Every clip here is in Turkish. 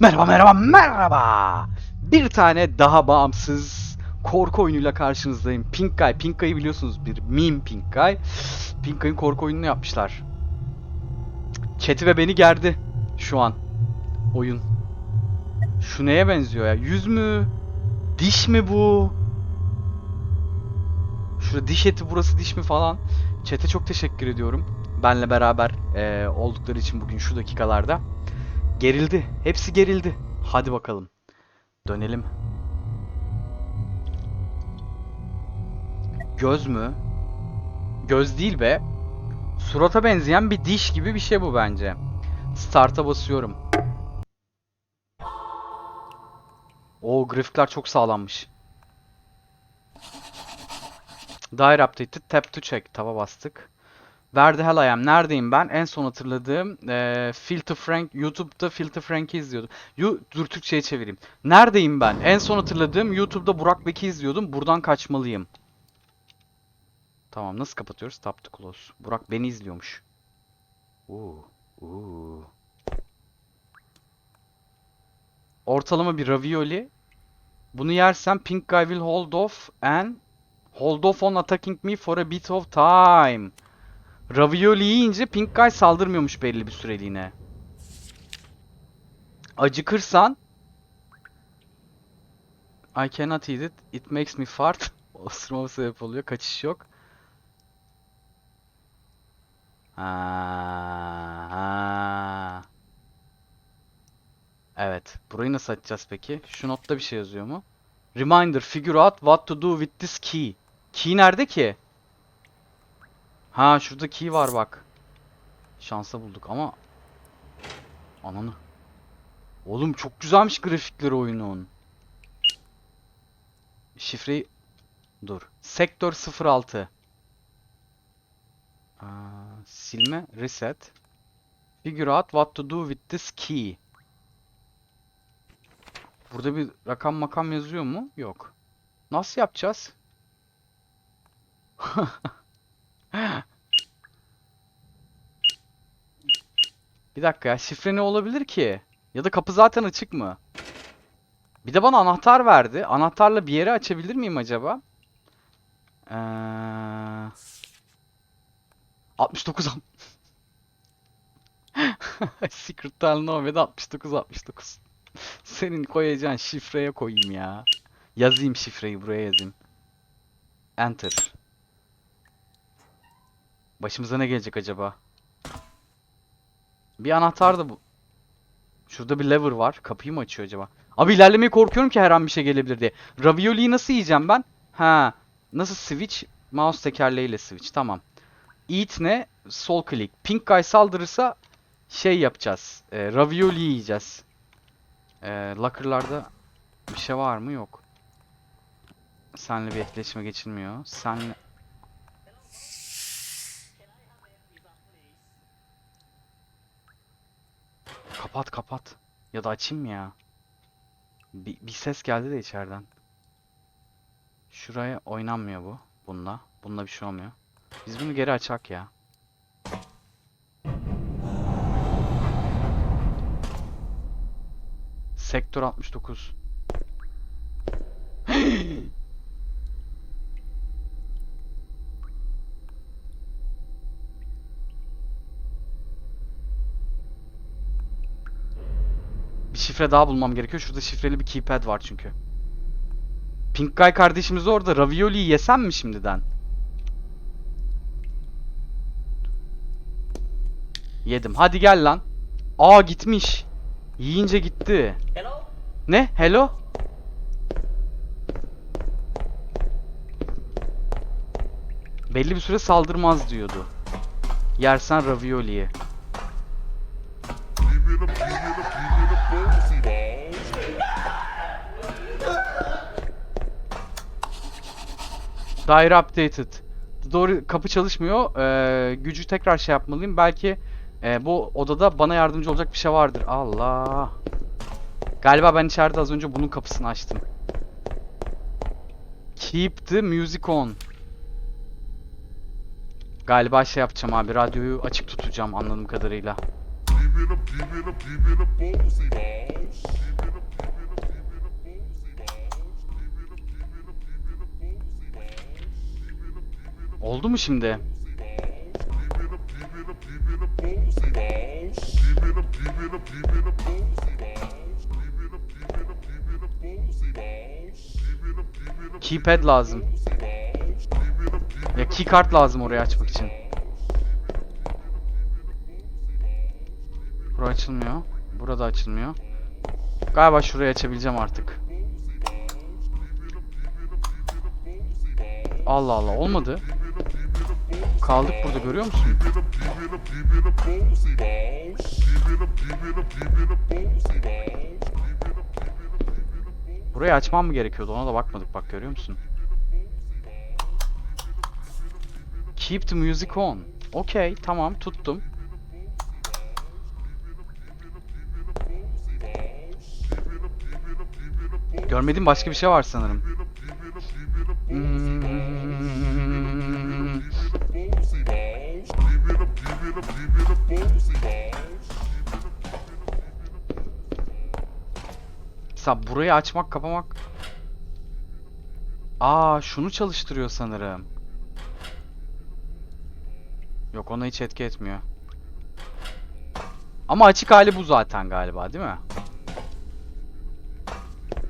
Merhaba merhaba merhaba. Bir tane daha bağımsız korku oyunuyla karşınızdayım. Pink Guy. Pink Guy'ı biliyorsunuz bir meme Pink Guy. Pink Guy'ın korku oyununu yapmışlar. Chat'i ve beni gerdi şu an oyun. Şu neye benziyor ya? Yüz mü? Diş mi bu? Şurada diş eti burası diş mi falan. Chat'e çok teşekkür ediyorum. Benle beraber eee, oldukları için bugün şu dakikalarda. Gerildi. Hepsi gerildi. Hadi bakalım. Dönelim. Göz mü? Göz değil be. Surata benzeyen bir diş gibi bir şey bu bence. Start'a basıyorum. O grafikler çok sağlanmış. Daire updated tap to check. Taba bastık. Where the hell I am? Neredeyim ben? En son hatırladığım eee Filter Frank YouTube'da Filter Frank'i izliyordum. Yu dur Türkçe'ye çevireyim. Neredeyim ben? En son hatırladığım YouTube'da Burak Bek'i izliyordum. Buradan kaçmalıyım. Tamam nasıl kapatıyoruz? Tap to close. Burak beni izliyormuş. Uuu. Uuu. Ortalama bir ravioli. Bunu yersem Pink Guy will hold off and hold off on attacking me for a bit of time. Ravioli yiyince Pink Guy saldırmıyormuş belli bir süreliğine. Acıkırsan I cannot eat it. It makes me fart. Osurmama sebep oluyor. Kaçış yok. Ha, ha. Evet. Burayı nasıl açacağız peki? Şu notta bir şey yazıyor mu? Reminder, figure out what to do with this key. Key nerede ki? Ha şurada key var bak. Şansa bulduk ama ananı. Oğlum çok güzelmiş grafikleri oyunun. Şifreyi dur. Sektör 06. Aa, silme reset. Figure out what to do with this key. Burada bir rakam makam yazıyor mu? Yok. Nasıl yapacağız? Bir dakika ya şifre ne olabilir ki? Ya da kapı zaten açık mı? Bir de bana anahtar verdi. Anahtarla bir yeri açabilir miyim acaba? Ee... 69 am- Secret Dial Nome'de 69 69. Senin koyacağın şifreye koyayım ya. Yazayım şifreyi buraya yazayım. Enter. Başımıza ne gelecek acaba? Bir anahtar da bu. Şurada bir lever var. Kapıyı mı açıyor acaba? Abi ilerlemeye korkuyorum ki her an bir şey gelebilir diye. Ravioli'yi nasıl yiyeceğim ben? Ha. Nasıl switch? Mouse tekerleğiyle switch. Tamam. Eat ne? Sol click. Pink guy saldırırsa şey yapacağız. E, ravioli yiyeceğiz. E, locker'larda bir şey var mı? Yok. Senle bir etkileşime geçilmiyor. Senle... Kapat kapat. Ya da açayım mı ya? Bir, bir ses geldi de içeriden. Şuraya oynanmıyor bu. Bununla. Bununla bir şey olmuyor. Biz bunu geri açak ya. Sektör 69. şifre daha bulmam gerekiyor. Şurada şifreli bir keypad var çünkü. Pink Guy kardeşimiz orada. Ravioli'yi yesem mi şimdiden? Yedim. Hadi gel lan. Aa gitmiş. Yiyince gitti. Hello? Ne? Hello? Belli bir süre saldırmaz diyordu. Yersen ravioli'yi. Daire updated. Doğru kapı çalışmıyor. Ee, gücü tekrar şey yapmalıyım. Belki e, bu odada bana yardımcı olacak bir şey vardır. Allah. Galiba ben içeride az önce bunun kapısını açtım. Keep the music on. Galiba şey yapacağım abi. Radyoyu açık tutacağım anladığım kadarıyla. Oldu mu şimdi? Keypad lazım. Ya keycard lazım orayı açmak için. Bura açılmıyor. Burada açılmıyor. Galiba şurayı açabileceğim artık. Allah Allah olmadı. Kaldık burada görüyor musun? Burayı açmam mı gerekiyordu? Ona da bakmadık bak görüyor musun? Keep the music on. Okey tamam tuttum. Görmediğim başka bir şey var sanırım. Hmm. Mesela burayı açmak kapamak. Aa şunu çalıştırıyor sanırım. Yok ona hiç etki etmiyor. Ama açık hali bu zaten galiba değil mi?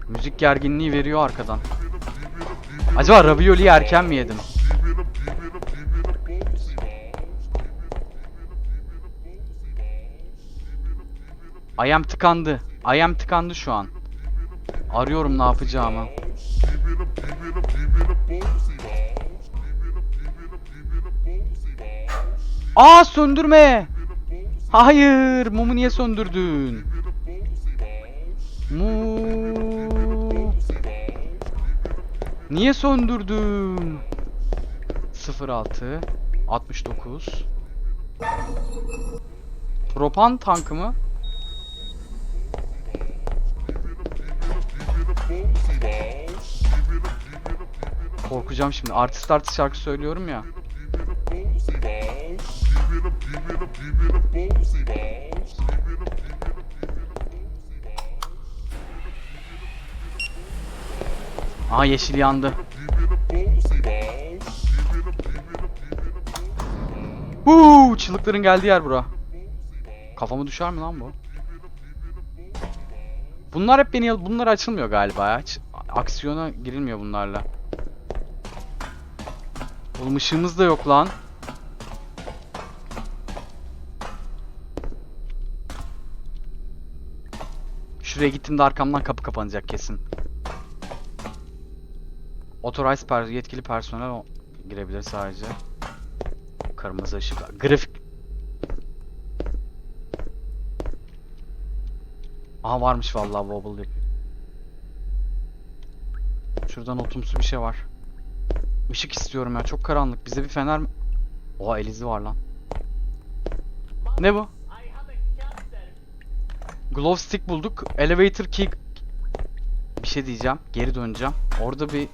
Müzik gerginliği veriyor arkadan. Acaba ravioli erken mi yedim? Ayam tıkandı. Ayam tıkandı şu an. Arıyorum ne yapacağımı. Aa söndürme. Hayır, mumu niye söndürdün? Mu. Niye söndürdüm? 06 69 Propan tankı mı? Korkacağım şimdi. Artist artist şarkı söylüyorum ya. Aa yeşil yandı. Huu, çığlıkların geldiği yer bura. Kafamı düşer mi lan bu? Bunlar hep beni bunlar açılmıyor galiba ya. Aksiyona girilmiyor bunlarla. Oğlum ışığımız da yok lan. Şuraya gittiğimde arkamdan kapı kapanacak kesin. Authorized per yetkili personel girebilir sadece. Kırmızı ışık. Grafik. Aha varmış vallahi wobble. Şuradan otumsu bir şey var. Işık istiyorum ya. Çok karanlık. Bize bir fener? Oha elizi var lan. Ne bu? Glove stick bulduk. Elevator key... Bir şey diyeceğim. Geri döneceğim. Orada bir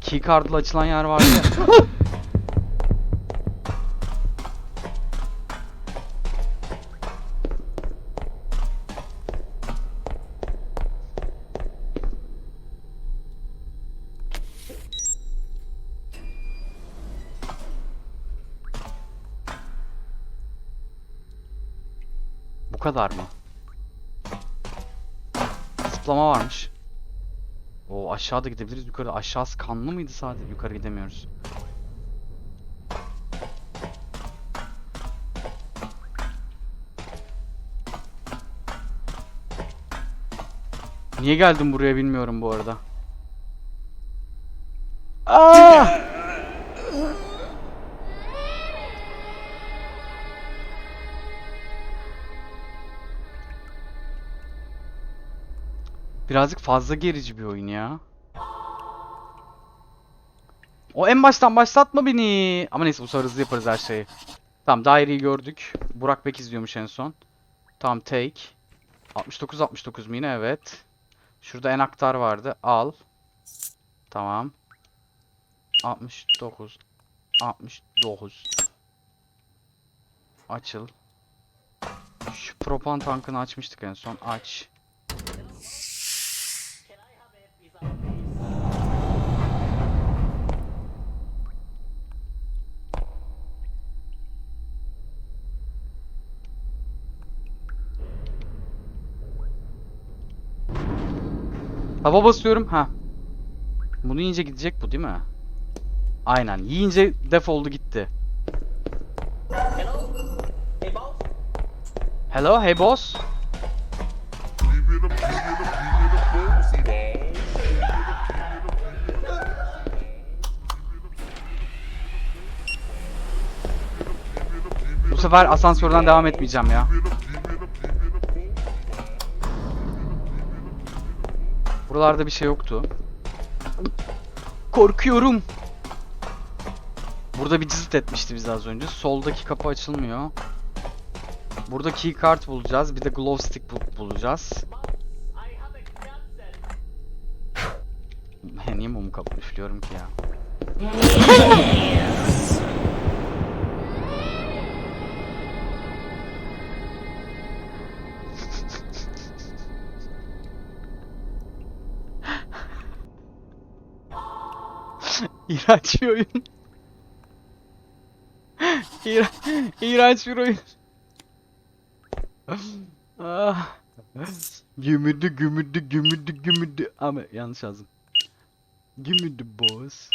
keycard'la açılan yer vardı ya. kadar mı? Zıplama varmış. O aşağıda gidebiliriz. Yukarı aşağısı kanlı mıydı sadece? Yukarı gidemiyoruz. Niye geldim buraya bilmiyorum bu arada. Aa! Birazcık fazla gerici bir oyun ya. O en baştan başlatma beni. Ama neyse bu sefer hızlı yaparız her şeyi. Tamam daireyi gördük. Burak Bek izliyormuş en son. Tamam take. 69 69 mu yine evet. Şurada enaktar vardı. Al. Tamam. 69 69 Açıl. Şu propan tankını açmıştık en son. Aç. Taba basıyorum. Ha. Bunu yiyince gidecek bu değil mi? Aynen. Yiyince defoldu gitti. Hello? Hey, boss? Bu sefer asansörden devam etmeyeceğim ya. Buralarda bir şey yoktu. Korkuyorum. Burada bir cızıt etmişti bizi az önce. Soldaki kapı açılmıyor. Burada key card bulacağız. Bir de glow stick bul- bulacağız. Niye mumu kapı üflüyorum ki ya? İğrenç bir oyun. İğren İğrenç bir oyun. ah. Gümüdü gümüdü gümüdü gümüdü. Ama yanlış yazdım. Gümüdü boss.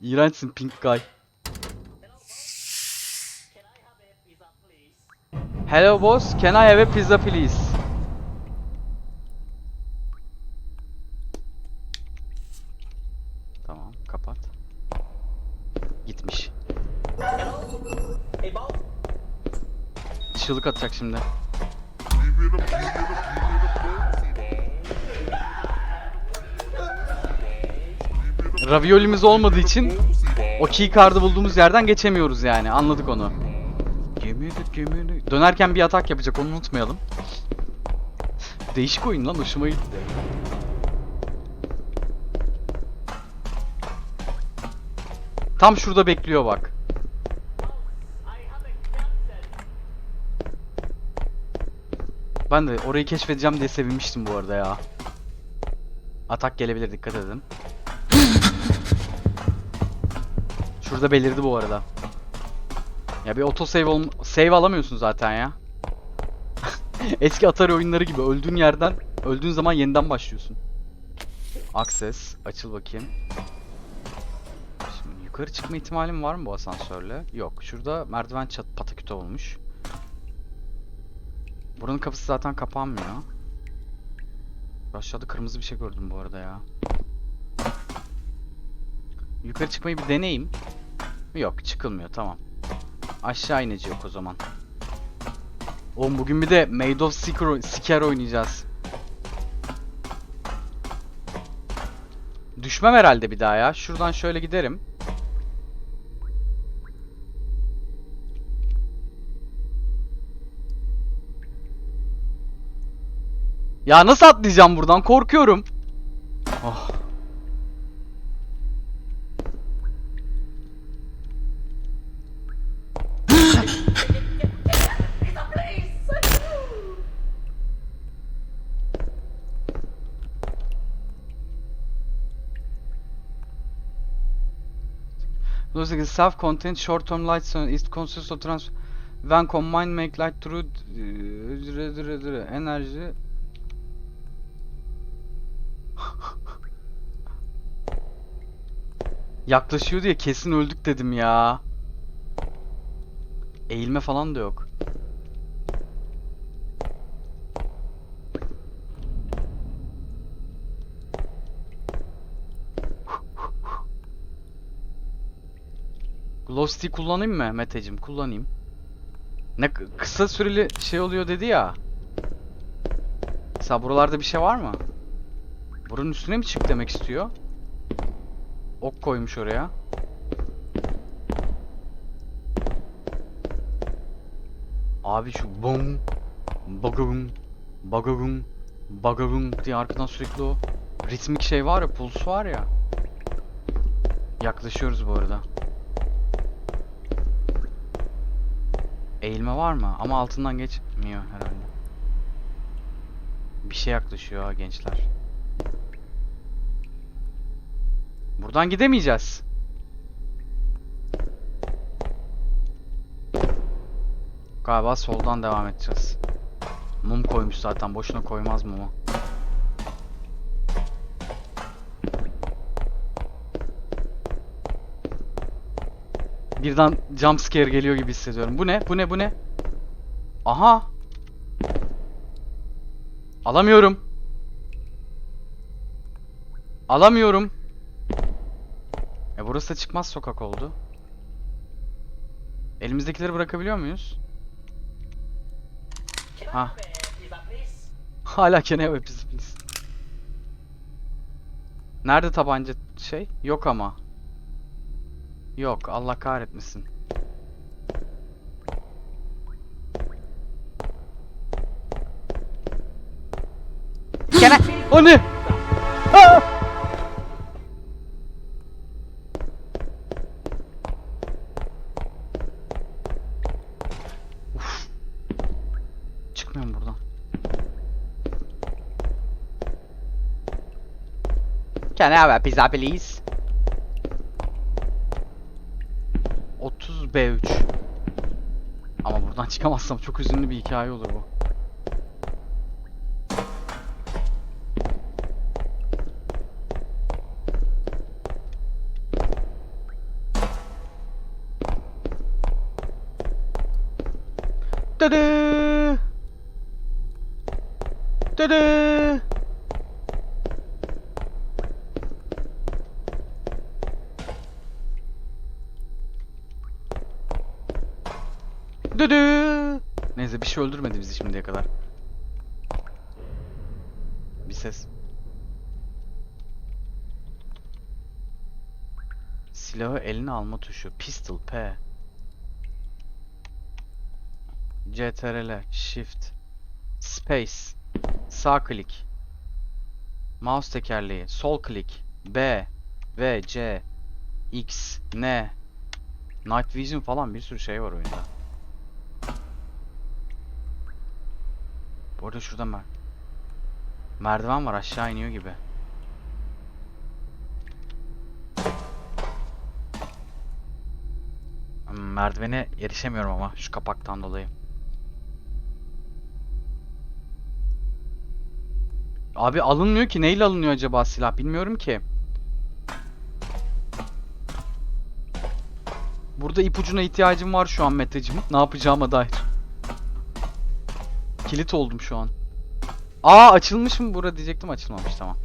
İğrençsin pink guy. Hello boss, can I have a pizza please? Tamam, kapat. Gitmiş. Hello? Hey, boss? Çığlık atacak şimdi. Give me the, give me the, give me the pussy balls. Raviolimiz olmadığı için o key card'ı bulduğumuz yerden geçemiyoruz yani. Anladık onu. Gemidi gemidi. Dönerken bir atak yapacak onu unutmayalım. Değişik oyun lan hoşuma gitti. Tam şurada bekliyor bak. I have a cancer. Ben de orayı keşfedeceğim diye sevinmiştim bu arada ya. Atak gelebilir dikkat edin. Şurada belirdi bu arada. Ya bir auto ol save alamıyorsun zaten ya. Eski Atari oyunları gibi öldüğün yerden öldüğün zaman yeniden başlıyorsun. Access açıl bakayım. Şimdi yukarı çıkma ihtimalim var mı bu asansörle? Yok. Şurada merdiven çat pataküte olmuş. Buranın kapısı zaten kapanmıyor. Aşağıda kırmızı bir şey gördüm bu arada ya. Yukarı çıkmayı bir deneyeyim. Yok çıkılmıyor tamam. Aşağı inici yok o zaman. Oğlum bugün bir de Made of Seeker oynayacağız. Düşmem herhalde bir daha ya. Şuradan şöyle giderim. Ya nasıl atlayacağım buradan? Korkuyorum. Oh. Pizza, please! Looks like a self-contained short-term light sun is consists of trans when combined make light through uh, Yaklaşıyor diye kesin öldük dedim ya. Eğilme falan da yok. Glow stick kullanayım mı Meteciğim? Kullanayım. Ne kısa süreli şey oluyor dedi ya. Mesela buralarda bir şey var mı? Buranın üstüne mi çık demek istiyor? Ok koymuş oraya. Abi şu bum bagagum bagagum bagagum diye arkadan sürekli o ritmik şey var ya puls var ya. Yaklaşıyoruz bu arada. Eğilme var mı? Ama altından geçmiyor herhalde. Bir şey yaklaşıyor ha gençler. Buradan gidemeyeceğiz. Galiba soldan devam edeceğiz. Mum koymuş zaten. Boşuna koymaz mumu. Birden jump scare geliyor gibi hissediyorum. Bu ne? Bu ne? Bu ne? Aha. Alamıyorum. Alamıyorum. Burası da çıkmaz sokak oldu. Elimizdekileri bırakabiliyor muyuz? Can I have a pizza, please? Hala kene ve pis. Nerede tabanca şey? Yok ama. Yok Allah kahretmesin. Kene! O ne? Can I have a pizza please? 30 B3 Ama buradan çıkamazsam çok üzünlü bir hikaye olur bu. Dıdı! Dıdı! Neyse bir şey öldürmedi bizi şimdiye kadar. Bir ses. Silahı eline alma tuşu. Pistol P. CTRL Shift Space Sağ klik Mouse tekerleği Sol klik B V C X N Night Vision falan bir sürü şey var oyunda. Bu arada şurada mer merdiven var aşağı iniyor gibi. Hmm, Merdivene erişemiyorum ama şu kapaktan dolayı. Abi alınmıyor ki. Neyle alınıyor acaba silah? Bilmiyorum ki. Burada ipucuna ihtiyacım var şu an Meteciğim. Ne yapacağıma dair. Kilit oldum şu an. Aa açılmış mı bura diyecektim açılmamış tamam.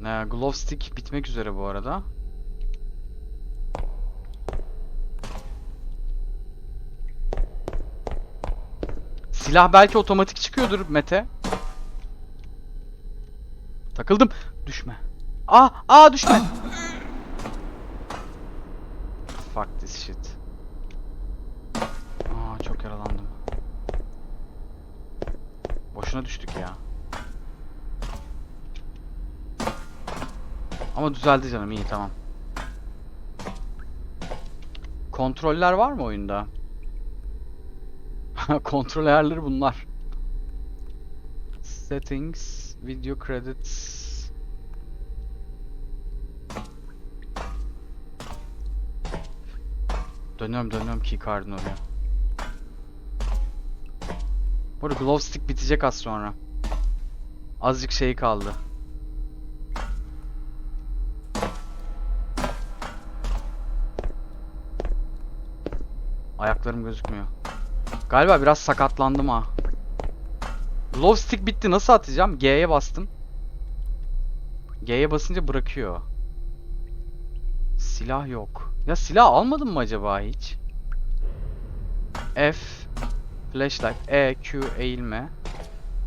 Ee, glove stick bitmek üzere bu arada. Silah belki otomatik çıkıyordur Mete. Takıldım. Düşme. Aa, aa düşme. Fuck this shit. Aa çok yaralandım. Boşuna düştük ya. Ama düzeldi canım iyi tamam. Kontroller var mı oyunda? Kontrol ayarları bunlar. Settings, video credits. Dönüyorum dönüyorum keycard'ın oraya. Bu arada glove stick bitecek az sonra. Azıcık şey kaldı. Ayaklarım gözükmüyor. Galiba biraz sakatlandım ha. Glove stick bitti. Nasıl atacağım? G'ye bastım. G'ye basınca bırakıyor. Silah yok. Ya silah almadım mı acaba hiç? F Flashlight E Q eğilme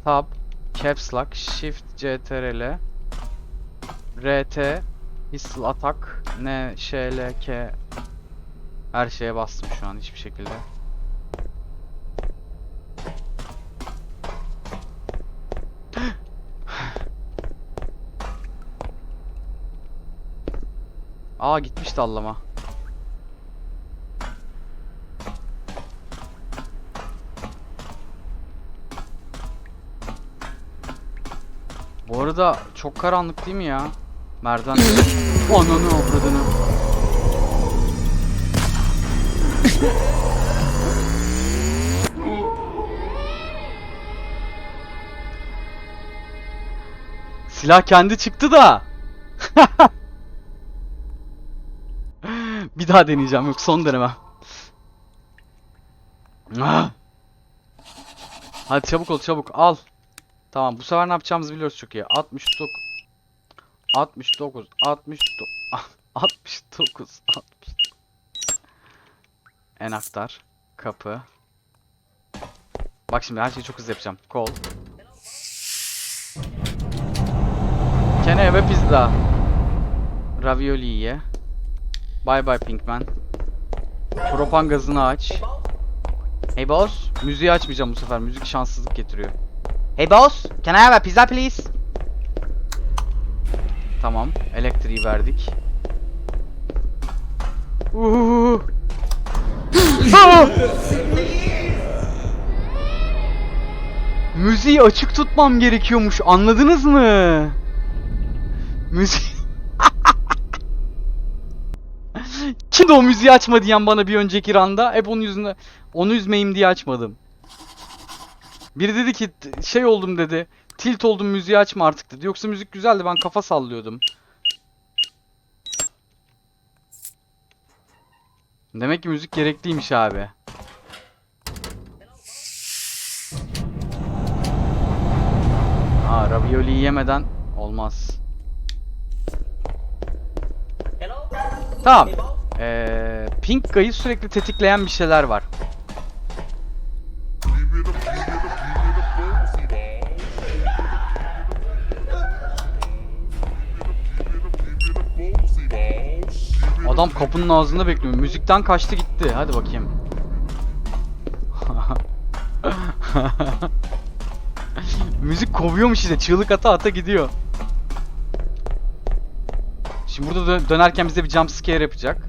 Tab Caps Lock Shift CTRL RT Pistol atak N Ş L K Her şeye bastım şu an hiçbir şekilde. Aa gitmiş dallama. Arada çok karanlık değil mi ya? Merdiven. Ananı avradını. Silah kendi çıktı da. Bir daha deneyeceğim yok son denemem. Ah. Hadi çabuk ol çabuk al. Tamam bu sefer ne yapacağımızı biliyoruz çok iyi. 69 69 69 69 60 Enaktar kapı. Bak şimdi her şeyi çok hızlı yapacağım. Kol. Kene ve pizza? Ravioli ye Bye bye Pinkman. Propan gazını aç. Hey boss Müziği açmayacağım bu sefer. Müzik şanssızlık getiriyor Hey boss, can I have a pizza please? Tamam, elektriği verdik. Uhuhu. Müziği açık tutmam gerekiyormuş. Anladınız mı? Müzik Kimdi o müziği açma diyen bana bir önceki randa? Hep onun yüzünden onu üzmeyeyim diye açmadım. Biri dedi ki şey oldum dedi. Tilt oldum müziği açma artık dedi. Yoksa müzik güzeldi ben kafa sallıyordum. Demek ki müzik gerekliymiş abi. Aa ravioli yemeden olmaz. Tamam. Ee, Pink Guy'ı sürekli tetikleyen bir şeyler var. Adam kapının ağzında bekliyor. Müzikten kaçtı gitti. Hadi bakayım. Müzik kovuyormuş işte. Çığlık ata ata gidiyor. Şimdi burada dö- dönerken bize bir jump scare yapacak.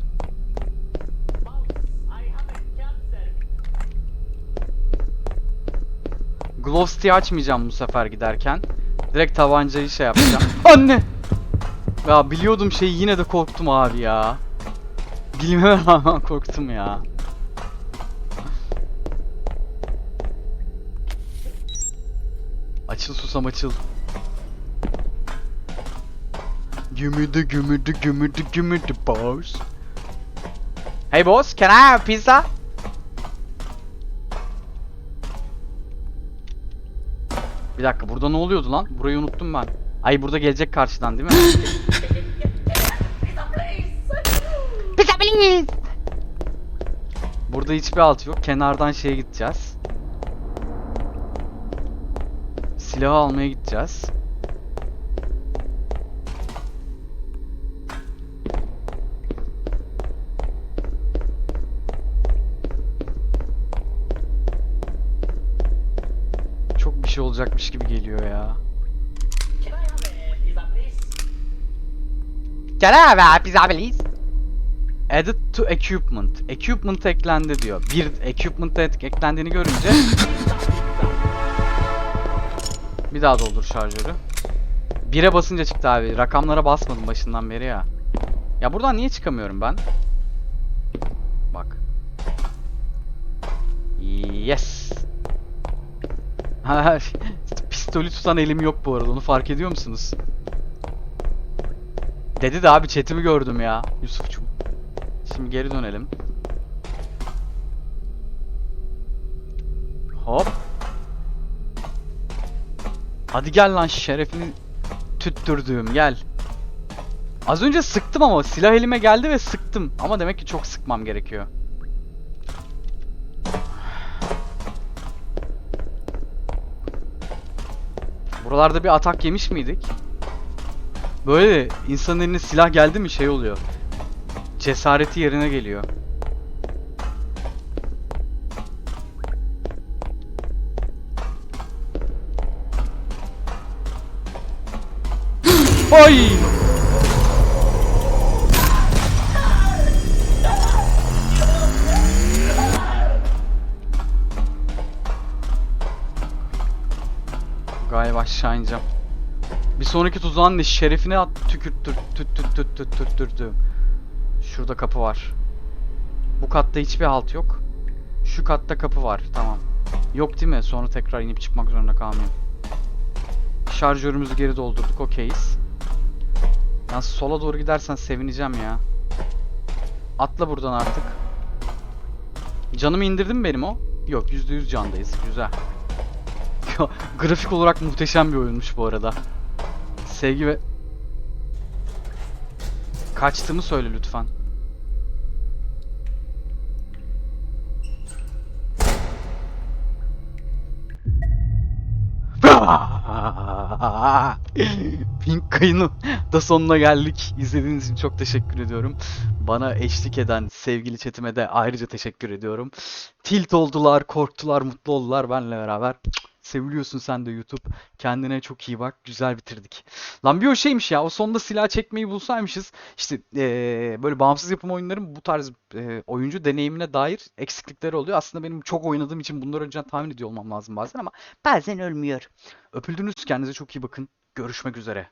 Glove stick'i açmayacağım bu sefer giderken. Direkt tabancayı şey yapacağım. Anne! Ya biliyordum şeyi yine de korktum abi ya. Bilmeme rağmen korktum ya. Açıl susam açıl. Gimme the gimme the boss. Hey boss, can I have pizza? Bir dakika burada ne oluyordu lan? Burayı unuttum ben. Ay burada gelecek karşıdan değil mi? Burada hiçbir alt yok. Kenardan şeye gideceğiz. Silahı almaya gideceğiz. Çok bir şey olacakmış gibi geliyor ya. Can I have a Added to equipment. Equipment eklendi diyor. Bir equipment ek- eklendiğini görünce bir daha doldur şarjörü. 1'e basınca çıktı abi. Rakamlara basmadım başından beri ya. Ya buradan niye çıkamıyorum ben? Bak. Yes. Pistolü tutan elim yok bu arada. Onu fark ediyor musunuz? Dedi de abi chatimi gördüm ya Yusufçum. Şimdi geri dönelim. Hop. Hadi gel lan şerefini tüttürdüğüm gel. Az önce sıktım ama silah elime geldi ve sıktım. Ama demek ki çok sıkmam gerekiyor. Buralarda bir atak yemiş miydik? Böyle insanın eline silah geldi mi şey oluyor. Cesareti yerine geliyor. Ay! Galiba aşağı ineceğim. Bir sonraki tuzağın ne? Şerefine at tükürttür tüt tüt tüt tüt tüt tüt tüt. Şurada kapı var. Bu katta hiçbir halt yok. Şu katta kapı var. Tamam. Yok değil mi? Sonra tekrar inip çıkmak zorunda kalmayayım. Şarjörümüzü geri doldurduk. Okeyiz. Yalnız sola doğru gidersen sevineceğim ya. Atla buradan artık. Canımı indirdi mi benim o? Yok %100 candayız. Güzel. Grafik olarak muhteşem bir oyunmuş bu arada. Sevgi ve... Kaçtığımı söyle lütfen. Pink kayını da sonuna geldik. İzlediğiniz için çok teşekkür ediyorum. Bana eşlik eden sevgili chatime de ayrıca teşekkür ediyorum. Tilt oldular, korktular, mutlu oldular benle beraber. Seviliyorsun sen de YouTube. Kendine çok iyi bak. Güzel bitirdik. Lan bir o şeymiş ya. O sonunda silah çekmeyi bulsaymışız. İşte eee, böyle bağımsız yapım oyunların bu tarz eee, oyuncu deneyimine dair eksiklikleri oluyor. Aslında benim çok oynadığım için bunları önceden tahmin ediyor olmam lazım bazen ama bazen ölmüyor. Öpüldünüz. Kendinize çok iyi bakın. Görüşmek üzere.